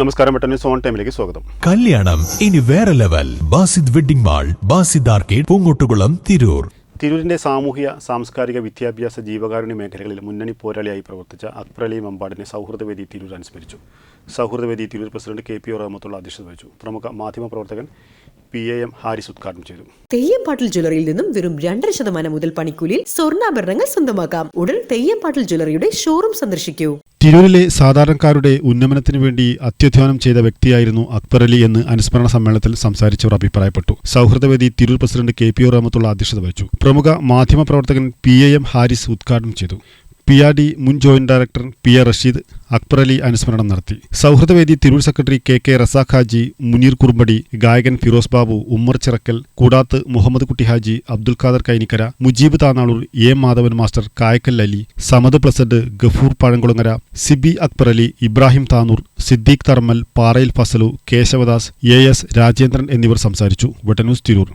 നമസ്കാരം പെട്ടെന്ന് സോൺ ടൈമിലേക്ക് സ്വാഗതം. കല്യാണം ഇനി വേറെ level. Basid wedding mall Basid arcade Poongottukulam Tirur. തിരൂരിന്റെ സാമൂഹ്യ സാംസ്കാരിക വിദ്യാഭ്യാസ ജീവകാരുണ്യ മേഖലകളിൽ മുന്നണി പോരാളിയായി പ്രവർത്തിച്ച അക്ബർ അലി മമ്പാടിനെ സൗഹൃദവേദി തിരൂർ അനുസ്മരിച്ചു. സൗഹൃദവേദി Tirur president K P O Rahmathulla അധ്യക്ഷത വഹിച്ചു. പ്രമുഖ മാധ്യമപ്രവർത്തകൻ പി എ എം ഹാരിസ് ഉദ്ഘാടനം ചെയ്തു. തെയ്യംപാട്ടിൽ ജ്വല്ലറിയിൽ നിന്നും വെറും രണ്ടര ശതമാനം മുതൽ പണിക്കൂലിയിൽ സ്വർണാഭരണങ്ങൾ സ്വന്തമാക്കാം. ഉടൻ തെയ്യംപാട്ടിൽ ജ്വല്ലറിയുടെ ഷോറൂം സന്ദർശിക്കൂ. തിരൂരിലെ സാധാരണക്കാരുടെ ഉന്നമനത്തിനു വേണ്ടി അത്യധ്വാനം ചെയ്ത വ്യക്തിയായിരുന്നു അക്ബർ അലി എന്ന് അനുസ്മരണ സമ്മേളനത്തിൽ സംസാരിച്ചവർ അഭിപ്രായപ്പെട്ടു. സൗഹൃദവേദി Tirur president K P O Rahmathulla അധ്യക്ഷത വഹിച്ചു. പ്രമുഖ മാധ്യമപ്രവർത്തകൻ പി എ എം ഹാരിസ് ഉദ്ഘാടനം ചെയ്തു. പി ആർ ഡി മുൻ joint director P A Rasheed Akbar Ali അനുസ്മരണം നടത്തി. സൗഹൃദവേദി Tirur secretary K K Razak Haji Muneer Kurumbadi ഗായകൻ ഫിറോസ് ബാബു ഉമ്മർ ചിറക്കൽ കൂടാത്ത് മുഹമ്മദ് കുട്ടി ഹാജി അബ്ദുൽ ഖാദർ കൈനിക്കര മുജീബ് താനാളൂർ എ മാധവൻ മാസ്റ്റർ കായക്കൽ അലി സമദ് പ്രസഡ് ഗഫൂർ പഴങ്കുളങ്ങര സിബി അക്ബർ അലി ഇബ്രാഹിം താനൂർ സിദ്ദീഖ് തർമൽ പാറയിൽ ഫസലു കേശവദാസ് എ എസ് രാജേന്ദ്രൻ എന്നിവർ സംസാരിച്ചു. വെട്ടന്യൂസ് തിരൂർ.